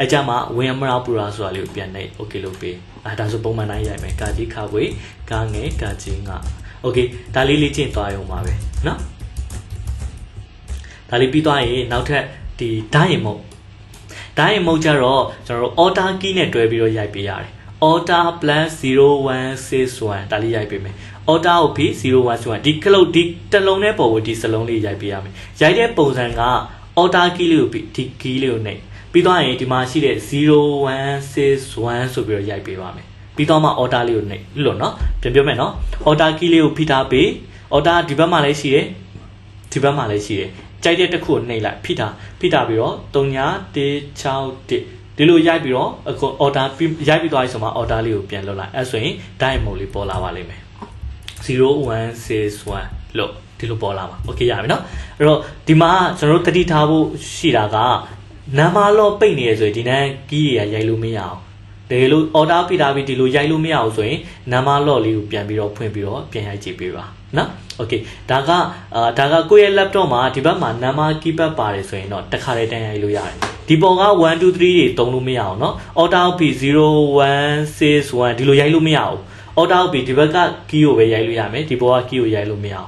အဲကြမှာဝင်အမရာပူရာဆိုတာလေးကိုပြန်နေ okay လုပ်ပေးအဲဒါဆိုပုံမှန်တိုင်းရိုက်မယ်ကာကြီးခါဝေကာငယ်ကာကြီးငါ okay ဒါလေးလေးကျင့်သွားရုံပါပဲเนาะဒါလေးပြီးသွားရင်နောက်ထပ်ဒီဓာတ်ရင်မုတ်ဓာတ်ရင်မုတ်ကြတော့ကျွန်တော်တို့ order key နဲ့တွဲပြီးတော့ရိုက်ပေးရတယ် order plus 0161ဒါလေးရိုက်ပေးမယ် order ကိုပြီး0161ဒီကလုတ်ဒီတစ်လုံးနဲ့ပေါ်ကိုဒီစလုံးလေးရိုက်ပေးရမယ်ရိုက်တဲ့ပုံစံက order key လေးကိုပြီးဒီ key လေးကိုနှိပ် ပြီးသွားရင်ဒီမှာရှိတဲ့0161ဆိုပြီးတော့ရိုက်ပေးပါမယ်ပြီးတော့မှ order လေးကိုနှိပ်လို့နော်ပြန်ပြောမယ်နော် order key လေးကိုဖိထားပေး order ဒီဘက်မှာလည်းရှိတယ်ဒီဘက်မှာလည်းရှိတယ်ကြိုက်တဲ့တစ်ခုကိုနှိပ်လိုက်ဖိထားဖိထားပြီးတော့3961ဒီလိုရိုက်ပြီးတော့အခု order ပြီးရိုက်ပြီးသွားပြီဆိုမှ order လေးကိုပြန်လွတ်လိုက်အဲဆိုရင် diamond မို့လေးပေါ်လာပါလိမ့်မယ် 0161လို့ဒီလိုပေါ်လာမှာโอเคရပြီเนาะအဲ့တော့ဒီမှာကျွန်တော်တို့တတိထားဖို့ရှိတာက နံပါတ်လော့ပိတ်နေရဆိုရင်ဒီနန်းကီးတွေကရိုက်လို့မရအောင်တကယ်လို့ order ဖိထားပြီးဒီလိုရိုက်လို့မရအောင်ဆိုရင်နံပါတ်လော့လေးကိုပြန်ပြီးတော့ဖွင့်ပြီးတော့ပြန်ရိုက်ကြည့်ပေးပါเนาะโอเคဒါကအာဒါကကိုယ့်ရဲ့ laptop မှာဒီဘက်မှာနံပါတ် keypad ပါတယ်ဆိုရင်တော့တစ်ခါတည်းတန်းရိုက်လို့ရတယ်ဒီပေါ်က1 2 3တွေတုံးလို့မရအောင်เนาะ order ဖိ0161ဒီလိုရိုက်လို့မရအောင် order ပြီးဒီဘက်က key ကိုပဲရိုက်လို့ရမယ်ဒီဘောက key ကိုရိုက်လို့မရအောင်